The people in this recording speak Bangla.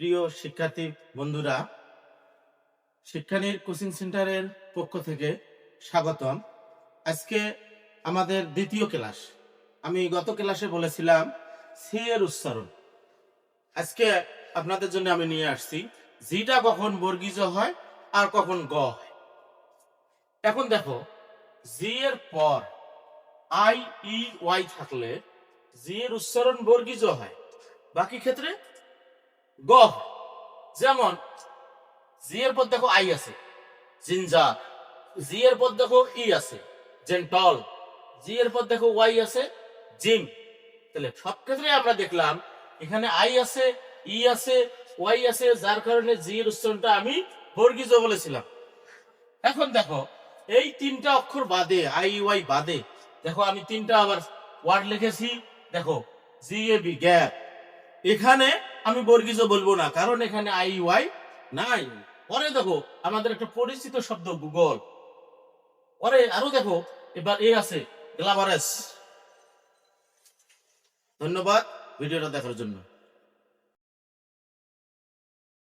প্রিয় শিক্ষার্থী বন্ধুরা, শিক্ষানীর কোচিং সেন্টারের পক্ষ থেকে স্বাগতম। আজকে আমাদের দ্বিতীয় ক্লাস। আমি গত ক্লাসে বলেছিলাম সি এর উচ্চারণ। আজকে আপনাদের জন্য আমি নিয়ে আসছি, জিটা কখন বর্গীজ হয় আর কখন গ হয়। এখন দেখো, জি এর পর আই, ই, ওয়াই থাকলে জি এর উচ্চারণ বর্গিজ হয়। বাকি ক্ষেত্রে গ হয়। যেমন, জি এর পর দেখো আই আছে। জিঞ্জার জি এর পর দেখো ই আছে। জেন্টল। জি এর পর দেখো ওয়াই আছে। জিম। তাহলে সব ক্ষেত্রে আমরা দেখলাম, এখানে আই আছে, ই আছে, ওয়াই আছে, যার কারণে জি এর উচ্চারণটা আমি বর্গীজ বলেছিলাম। এখন দেখো, এই তিনটা অক্ষর বাদে, আই, ওয়াই বাদে, দেখো আমি তিনটা আবার ওয়ার্ড লিখেছি। দেখো, জি, এ, বি, গ্যাপ। এখানে আমি বর্গিজ বলব না, কারণ এখানে আই, ওয়াই নাই। পরে দেখো, আমাদের একটা পরিচিত শব্দ, গুগল। পরে আরও দেখো, এবার এ আছে গ্লাভারেস ধন্যবাদ ভিডিওটা দেখার জন্য।